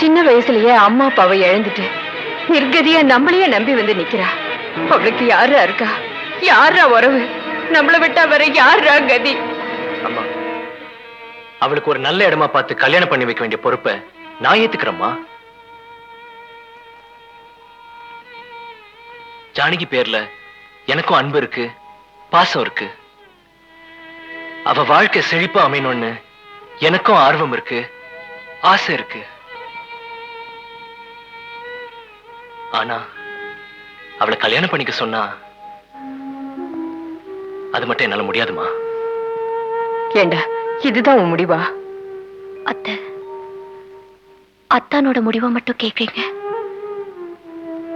சின்ன வயசுலயே அம்மா அப்பாவை இழந்துட்டு நிர்கதியா நம்மளையே நம்பி வந்து நிக்கிறா. அவளுக்கு யாரா இருக்கா? யாரா உறவு? நம்மள விட்டா வர யாரா கதி? அம்மா அவளுக்கு ஒரு நல்ல இடமா பார்த்து கல்யாணம் பண்ணி வைக்க வேண்டிய பொறுப்பை நான் ஏத்துக்கிறேம்மா. ஜானகி பேர்ல எனக்கும் அன்பு இருக்கு பாசம் இருக்கு. அவ வாழ்க்கை செழிப்பா அமையணும்னு எனக்கும் ஆர்வம் இருக்கு ஆசை இருக்கு. ஆனா அவளை கல்யாணம் பண்ணிக்க சொன்னா அது மட்டும் என்னால முடியாதுமா? ஏண்டா இதுதான் உன் முடிவா? அத்தை அத்தானோட முடிவை மட்டும் கேக்குறீங்க.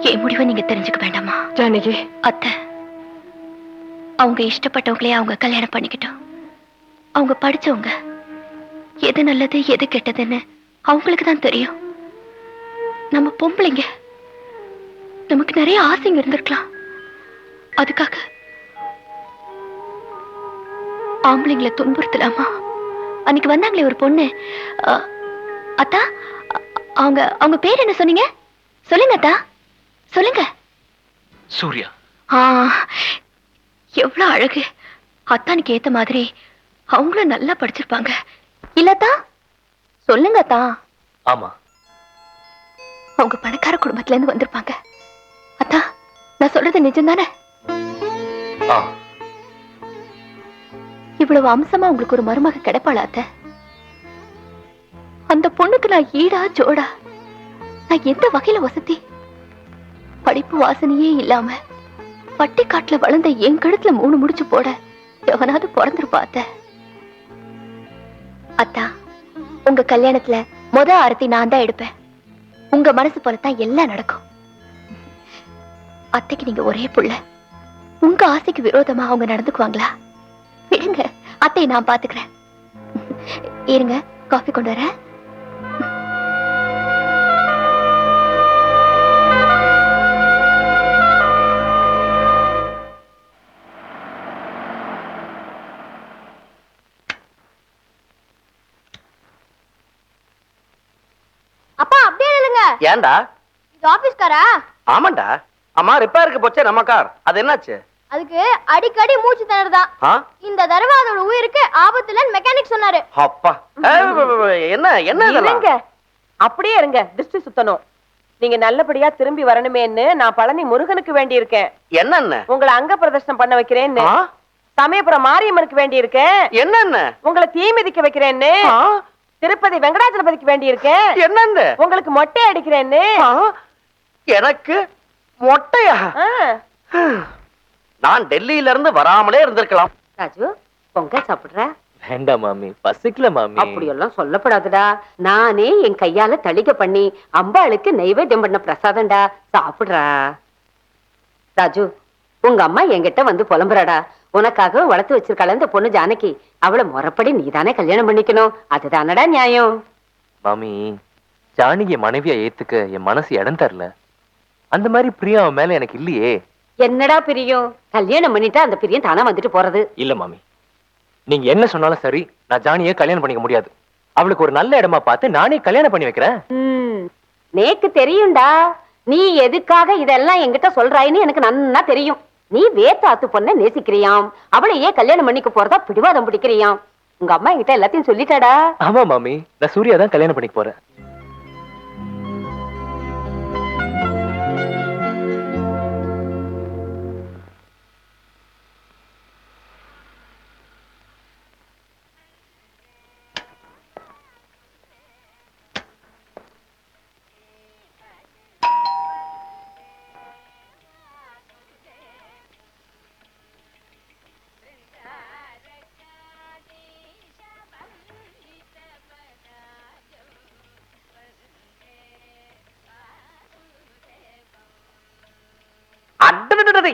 என் முடிவை நீங்க தெரிஞ்சுக்க வேண்டாமா? ஜானகி. அத்தை அவங்க இஷ்டப்பட்டவங்களே அவங்க கல்யாணம் பண்ணிக்கிட்டோம். அவங்க படிச்சவங்க எது நல்லது எது கெட்டதுன்னு அவங்களுக்கு தான் தெரியும். நம்ம பொம்பளைங்க நமக்கு நிறைய ஆசைங்க இருந்திருக்கலாம். அதுக்காக ஆம்பளைங்களை துன்புறுத்தலாமா? அன்னைக்கு வந்தாங்களே ஒரு பொண்ணு. அத்தா அவங்க அவங்க பேர் என்ன சொன்னீங்க? சொல்லுங்க அத்தா. சொல்லுங்க. சூர்யா. எவ்வளவு அழகு. அத்தானுக்கு ஏத்த மாதிரி அவங்களும் நல்லா படிச்சிருப்பாங்க. இல்லத்தா சொல்லுங்க அத்தா. ஆமா. அவங்க பணக்கார குடும்பத்துல இருந்து வந்திருப்பாங்க. நான் சொல்றது நிஜம்தானே? ஆ. இவ்வளவு அம்சமா உங்களுக்கு ஒரு மருமக கிடைப்பாளா அத்தை? அந்த பொண்ணுக்கு நான் ஈடா ஜோடா நான் எந்த வகையில வசதி? படிப்பு வாசனையே இல்லாம பட்டிக்காட்டுல வளர்ந்த என் கழுத்துல மூணு முடிச்சு போட எவனாவது பிறந்திருப்பா அத்தை? அத்தா உங்க கல்யாணத்துல முத ஆரத்தி நான் தான் எடுப்பேன். உங்க மனசு போலத்தான் எல்லாம் நடக்கும். அத்தைக்கு நீங்க ஒரே புள்ள. உங்க ஆசைக்கு விரோதமா அவங்க நடந்துக்குவாங்களா? விடுங்க அத்தையை நான் பாத்துக்கிறேன். இருங்க காஃபி கொண்டு வரேன். அப்பா அப்படியே இல்லைங்க ஏன்டா? இது ஆபீஸ்காரா? ஆமாண்டா. அம்மா ரிப்பேருக்கு போச்சே நம்ம கார் அது என்னாச்சு? அதுக்கு அடிக்கடி மூச்சு திணறுதான் இந்த தடவை அதோட உயிருக்கு ஆபத்துல மெக்கானிக் சொன்னாரு. அப்பா. என்ன என்ன இருங்க. அப்படியே இருங்க. திருஷ்டி சுத்தணும். நீங்க நல்லபடியா திரும்பி வரணுமேன்னு நான் பழனி முருகனுக்கு வேண்டி இருக்கேன் என்னென்ன? உங்களை அங்க பிரதர்ஷனம் பண்ண வைக்கிறேன்னு? சமயபுரம் மாரியம்மனுக்கு வேண்டி இருக்கேன் என்னென்ன? உங்களை தீ மிதிக்க வைக்கிறேன்னு? திருப்பதி வெங்கடாச்சலபதிக்கு வேண்டி இருக்கேன் என்னென்ன? உங்களுக்கு மொட்டை அடிக்கிறேன்னு? எனக்கு? மொட்டையா. நான் டெல்லியில இருந்து வராமலே இருந்திருக்கலாம். ராஜு பொங்கல் சாப்பிடுற? வேண்டாம் மாமி பசிக்கல மாமி. அப்படியெல்லாம் சொல்லப்படாதுடா. நானே என் கையால தளிக பண்ணி அம்பாளுக்கு நைவேத்தியம் பண்ண பிரசாதம்டா. சாப்பிடுறா. ராஜு உங்க அம்மா என்கிட்ட வந்து புலம்புறாடா. உனக்காக வளர்த்து வச்சிருக்காள இந்த பொண்ணு ஜானகி. அவளை முறைப்படி நீதானே கல்யாணம் பண்ணிக்கணும். அதுதானடா நியாயம். மாமி ஜானகிய மனைவியா ஏத்துக்க என் மனசு இடம் தரல. அந்த மாதிரி பிரியா அவன் மேல எனக்கு இல்லையே. என்னடா பிரியம்? கல்யாணம் பண்ணிட்டா அந்த பிரியம் தானா வந்துட்டு போறது? இல்ல மாமி. நீங்க என்ன சொன்னாலும் சரி நான் ஜானிய கல்யாணம் பண்ணிக்க முடியாது. அவளுக்கு ஒரு நல்ல இடமா பார்த்து நானே கல்யாணம் பண்ணி வைக்கிறேன். நேக்கு தெரியும்டா. நீ எதுக்காக இதெல்லாம் என்கிட்ட சொல்றாயின்னு எனக்கு நன்னா தெரியும். நீ வேத்தாத்து பொண்ண நேசிக்கிறியாம். அவளையே கல்யாணம் பண்ணிக்க போறதா பிடிவாதம் பிடிக்கிறியாம். உங்க அம்மா என்கிட்ட எல்லாத்தையும் சொல்லிட்டாடா. ஆமா மாமி. நான் சூர்யா தான் கல்யாணம் பண்ணிக்க போறேன்.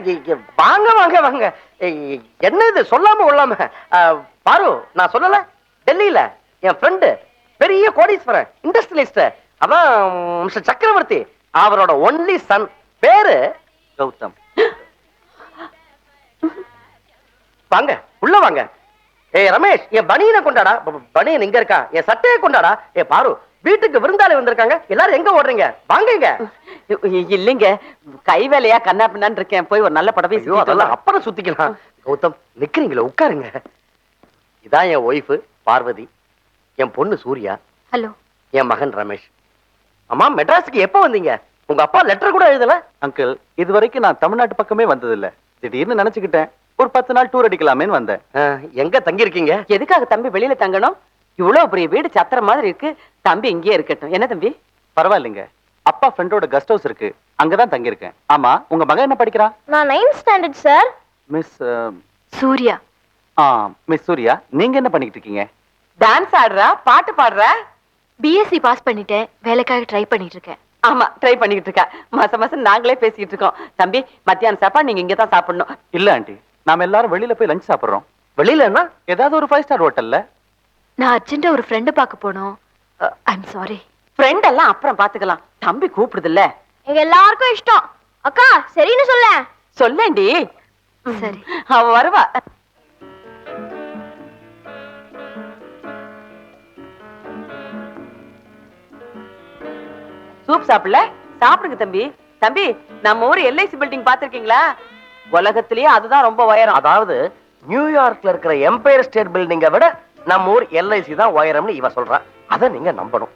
அடடடடட, வாங்க வாங்க வாங்க. இ- என்ன இது? சொல்லாம கொள்ளாம. பாரு நான் சொல்லல. டெல்லியில என் ஃப்ரெண்டு பெரிய கோடீஸ்வரன் இண்டஸ்ட்ரியலிஸ்ட் அதான் மிஸ்டர் சக்கரவர்த்தி. அவரோட ஒன்லி சன் பேரு கௌதம். வாங்க உள்ள வாங்க. ஏ ரமேஷ் என் பனியனை கொண்டாடா. பனியன் இங்க இருக்கா. என் சட்டையை கொண்டாடா. ஏ பாரு வீட்டுக்கு விருந்தாளி வந்திருக்காங்க. எல்லாரும் எங்க ஓடுறீங்க? வாங்குங்க இல்லைங்க. கை வேலையா கண்ணா பின்னான்னு இருக்கேன். போய் ஒரு நல்ல படவை அதெல்லாம் அப்புறம் சுத்திக்கலாம். கௌதம் நிக்கிறீங்களே உட்காருங்க. இதான் என் ஒய்ஃபு பார்வதி. என் பொண்ணு சூர்யா. ஹலோ. என் மகன் ரமேஷ். அம்மா மெட்ராஸுக்கு எப்போ வந்தீங்க? உங்க அப்பா லெட்டர் கூட எழுதல? அங்கிள் இது வரைக்கும் நான் தமிழ்நாட்டு பக்கமே வந்ததில்ல. திடீர்னு நினைச்சுக்கிட்டேன். ஒரு பத்து நாள் டூர் அடிக்கலாமேன்னு வந்தேன். எங்க தங்கி இருக்கீங்க எதுக்காக தம்பி வெளியில தங்கணும்? இவ்வளவு பெரிய வீடு சத்திர மாதிரி இருக்கு. தம்பி இங்கேயே இருக்கட்டும். என்ன தம்பி? பரவாயில்லைங்க. அப்பா ஃப்ரெண்டோட கெஸ்ட் ஹவுஸ் இருக்கு. அங்கதான் தங்கியிருக்கேன். ஆமா உங்க மகன் என்ன படிக்கிறான் நான் ninth standard sir miss Surya. ஆ மிஸ் சூர்யா நீங்க என்ன பண்ணிட்டு இருக்கீங்க? டான்ஸ் ஆடுறா பாட்டு பாடுறா? பிஎஸ்சி பாஸ் பண்ணிட்டேன். வேலைக்காக ட்ரை பண்ணிட்டு இருக்கேன். ஆமா ட்ரை பண்ணிக்கிட்டு இருக்கா. மாசம் மாசம் நாங்களே பேசிக்கிட்டு இருக்கோம். தம்பி மத்தியானம் சாப்பாடு நீங்க இங்க தான் சாப்பிடணும். இல்ல ஆண்டி. நாம எல்லாரும் வெளியில போய் லஞ்ச் சாப்பிடுறோம். வெளியில என்ன ஏதாவது ஒரு ஃபைவ் ஸ்டார் ஹோட்டல்ல நான் அர்ஜென்ட்டா ஒரு ஃப்ரெண்டு பார்க்க போனோம். ஐம் சாரி ஃப்ரெண்ட் எல்லாம் அப்புறம் பாத்துக்கலாம். தம்பி கூப்பிடுது இல்ல எங்க எல்லாருக்கும் இஷ்டம். அக்கா சரின்னு சொல்ல சொல்லேண்டி சரி. அவ வருவா. சூப் சாப்பிடல? சாப்பிடுங்க தம்பி. தம்பி நம்ம ஊர் எல்ஐசி பில்டிங் பாத்திருக்கீங்களா? உலகத்திலேயே அதுதான் ரொம்ப உயரம். அதாவது நியூயார்க்ல இருக்கிற எம்பயர் ஸ்டேட் பில்டிங்கை விட நம்ம ஊர் எல்ஐசி தான் உயரம்னு இவ சொல்றா. அதை நீங்க நம்பணும்.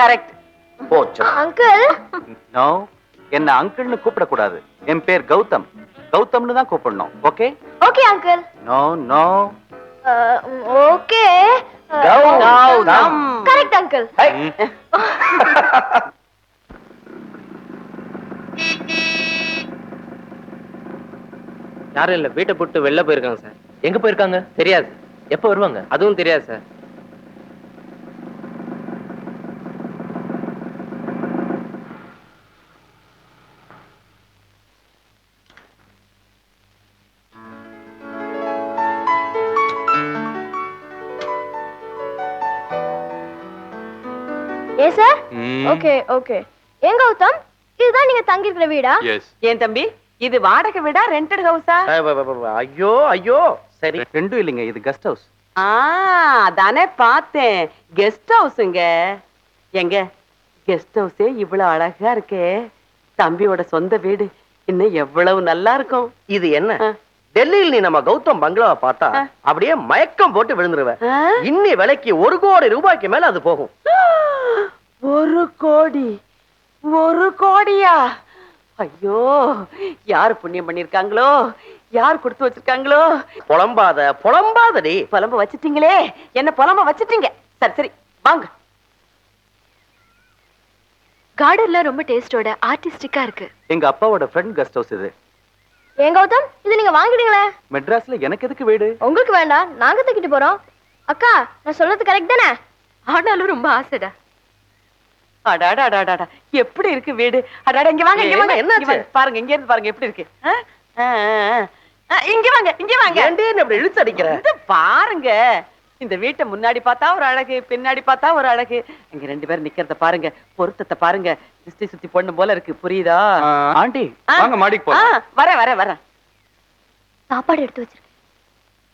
கரெக்ட் போச்சு. அங்கிள் நோ என்ன அங்கிள்னு கூப்பிடக்கூடாது. என் பேர் கௌதம். கௌதம்னு தான் கூப்பிடணும். Okay okay uncle no no okay Gautham. Correct uncle. யாரும் இல்ல வீட்டை போட்டு வெளில போயிருக்காங்க சார். எங்க போயிருக்காங்க? தெரியாது. எப்ப வருவாங்க? அதுவும் தெரியாது சார். ஏ சார்? Okay okay. எங்க கௌதம்? இதுதான் நீங்க தங்கி இருக்கிற வீடா ஏன் தம்பி? இது வாடகை வீடா ரெண்டட் ஹவுஸா ஐயோ ஐயோ. சரி. ரெண்டும் இல்லைங்க இது கெஸ்ட் ஹவுஸ் ஆ அதானே பார்த்தேன். கெஸ்ட் ஹவுஸுங்க எங்க? கெஸ்ட் ஹவுஸே இவ்வளவு அழகா இருக்கே. தம்பியோட சொந்த வீடு. இன்னும் எவ்வளவு நல்லா இருக்கும். இது என்ன. டெல்லியில் நீ நம்ம கௌதம் பங்களாவை பார்த்தா. அப்படியே மயக்கம் போட்டு விழுந்துருவ? இன்னி விலைக்கு ஒரு கோடி ரூபாய்க்கு மேல அது போகும். ஒரு கோடி. ஒரு கோடியா? ஐயோ யார் புண்ணியம் பண்ணிருக்காங்களோ? யார் கொடுத்து வச்சிருக்காங்களோ? புலம்பாத புலம்பாதடி. புலம்ப வச்சிட்டீங்களே. என்ன புலம்ப வச்சிட்டீங்க? சரி சரி வாங்க. கார்டன்லாம் ரொம்ப டேஸ்டோட ஆர்டிஸ்டிக்கா இருக்கு. எங்க அப்பாவோட ஃப்ரெண்ட் கெஸ்ட் ஹவுஸ் இது. ஏன் கௌதம்? இது நீங்க வாங்கிடுங்களே மெட்ராஸ்ல எனக்கு எதுக்கு வீடு? உங்களுக்கு வேண்டாம் நாங்க தூக்கிட்டு போறோம். அக்கா நான் சொல்றது கரெக்ட் தானே? ஆனாலும் ரொம்ப ஆசைடா. அடாடாடாடாடா எப்படி இருக்கு வீடு? அடாடா இங்க வாங்க இங்க என்ன, வாங்க. வாங்க. பாருங்க இங்க இருந்து பாருங்க எப்படி இருக்கு? இங்க வாங்க இங்க வாங்க. என்ன இழுத்து அடிக்கிற? இந்த பாருங்க. இந்த வீட்டை முன்னாடி பார்த்தா ஒரு அழகு பின்னாடி பார்த்தா ஒரு அழகு. இங்க ரெண்டு பேரும் நிக்கிறத பாருங்க. பொருத்தத்தை பாருங்க. திருஷ்டி சுத்தி பொண்ணு போல இருக்கு. புரியுதா? ஆண்டி? வாங்க போலாம். வரேன் வரேன் வரேன் சாப்பாடு எடுத்து வச்சிருக்கேன்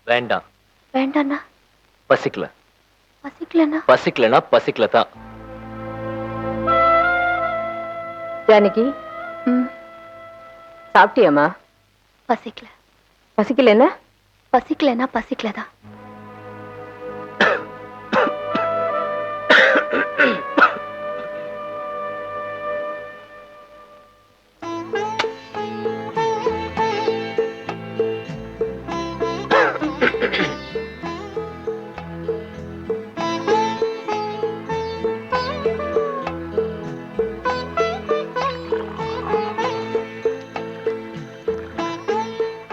வேண்டாம். வேண்டாண்ணா. பசிக்கல. பசிக்கலண்ணா. பசிக்கலனா பசிக்கல தான். ஜானகி. ம். சாப்பிட்டியாமா பசிக்கல. பசிக்கல என்ன பசிக்கலன்னா பசிக்கலதான்.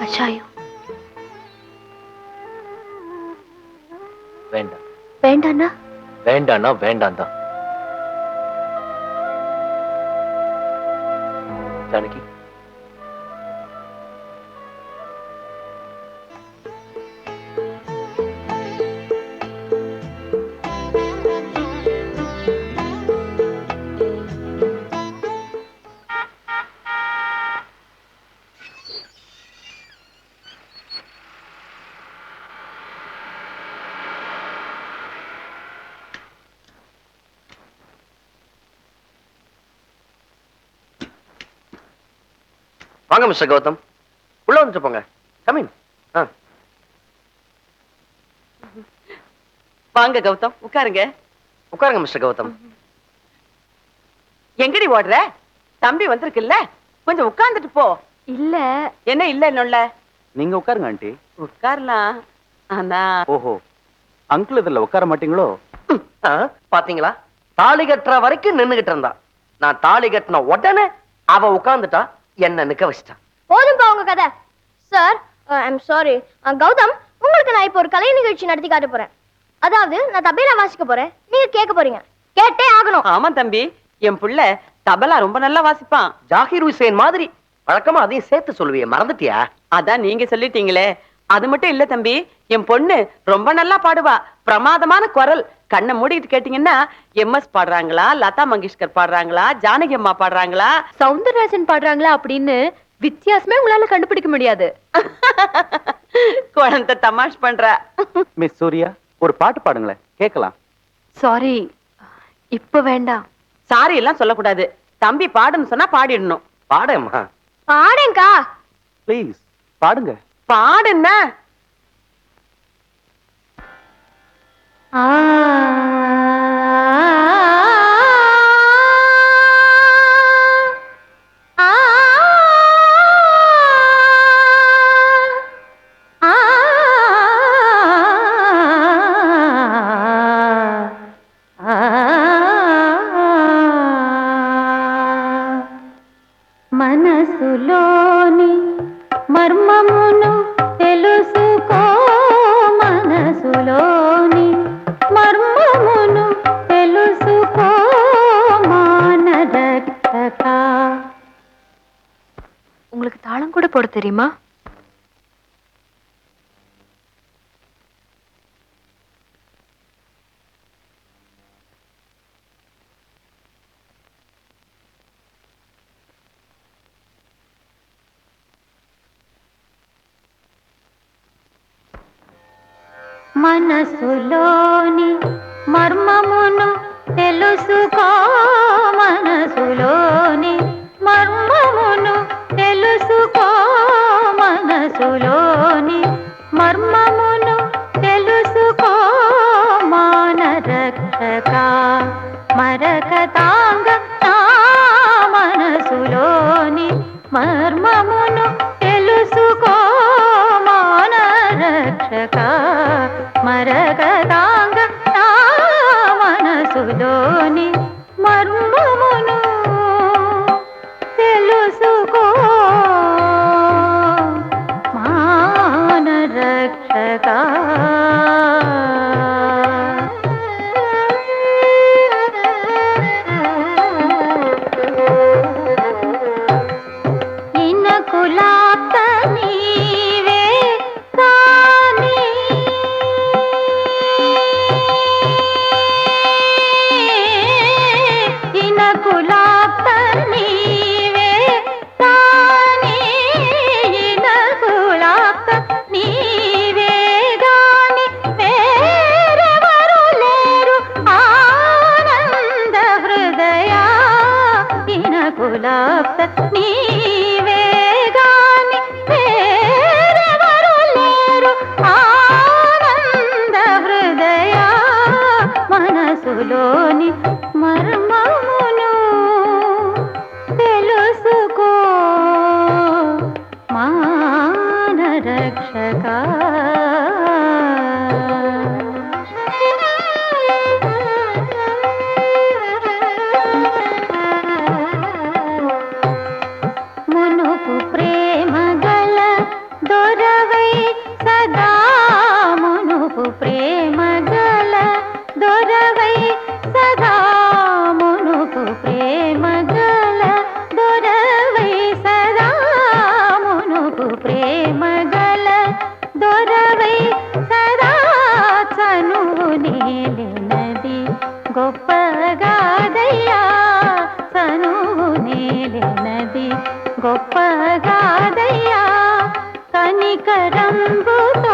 கஷாயம் வேண்டாம் வேண்டாண்ணா வேண்டாம்னா வேண்டாம் தான் வாங்க மிஸ்டர் கௌதம். உள்ள வந்துட்டு போங்க. கமின் ஆ. வாங்க கௌதம். உட்காருங்க. உட்காருங்க மிஸ்டர் கௌதம். எங்கடி ஓடுற? தம்பி வந்திருக்குல்ல. கொஞ்சம் உட்கார்ந்துட்டு போ. இல்ல. என்ன இல்ல என்னுள்ள நீங்க உட்காருங்க ஆண்டி. உட்காரலாம். ஆனா ஓஹோ. அங்கிள் இதுல உட்கார மாட்டீங்களோ? ஆ, பாத்தீங்களா? தாலி கட்டுற வரைக்கும் நின்னுகிட்டு இருந்தா நான் தாலி கட்டின உடனே அவ உட்கார்ந்துட்டா என்ன நிக்க வச்சிட்டா போதும்பா உங்க கதை. சார் ஐம் சாரி கௌதம் உங்களுக்கு நான் இப்போ ஒரு கலை நிகழ்ச்சி நடத்தி காட்ட போறேன். அதாவது நான் தபேலா வாசிக்க போறேன். நீங்க கேட்க போறீங்க. கேட்டே ஆகணும். ஆமா தம்பி. என் புள்ள தபலா ரொம்ப நல்லா வாசிப்பான். ஜாகிர் ஹுசேன் மாதிரி. வழக்கமா அதையும் சேர்த்து சொல்லுவியே மறந்துட்டியா? அதான் நீங்க சொல்லிட்டீங்களே. அது மட்டும் இல்ல தம்பி என் பொண்ணு ரொம்ப நல்லா பாடுவா. பிரமாதமான குரல். கண்ணை மூடிட்டு கேட்டீங்கன்னா எம்எஸ் பாடுறாங்களா லதா மங்கேஷ்கர் பாடுறாங்களா ஜானகி அம்மா பாடுறாங்களா? சவுந்தரராஜன் பாடுறாங்களா அப்படின்னு வித்தியாசமே உங்களால கண்டுபிடிக்க முடியாது. குழந்தை தமாஷ் பண்றா. மிஸ் சூர்யா ஒரு பாட்டு பாடுங்களேன். கேட்கலாம். சாரி இப்ப வேண்டாம். சாரி எல்லாம் சொல்லக்கூடாது. தம்பி பாடுன்னு சொன்னா பாடிடணும். பாடேம்மா. பாடேங்கா. ப்ளீஸ் பாடுங்க. பாடுன்னா మనసులోని మర్మమును తెలుసుకో మనసులోని మర్మమును తెలుసుకో మానరక్షక உங்களுக்கு தாளம் கூட போட தெரியுமா మనసులోని మర్మమును తెలుసుకో మనసులోని మర్మమును తెలుసుకో మనసులోని మర్మమును తెలుసుకో మానరక్షక మరకతాంగ మనసులోని మర్మమును ఇనకులాత నీవే వేరెవరు లేరు ఆనంద హృదయ మనసులోని నువ్వు నేలినది గొప్పగాదయ్యా కనికరంబుతో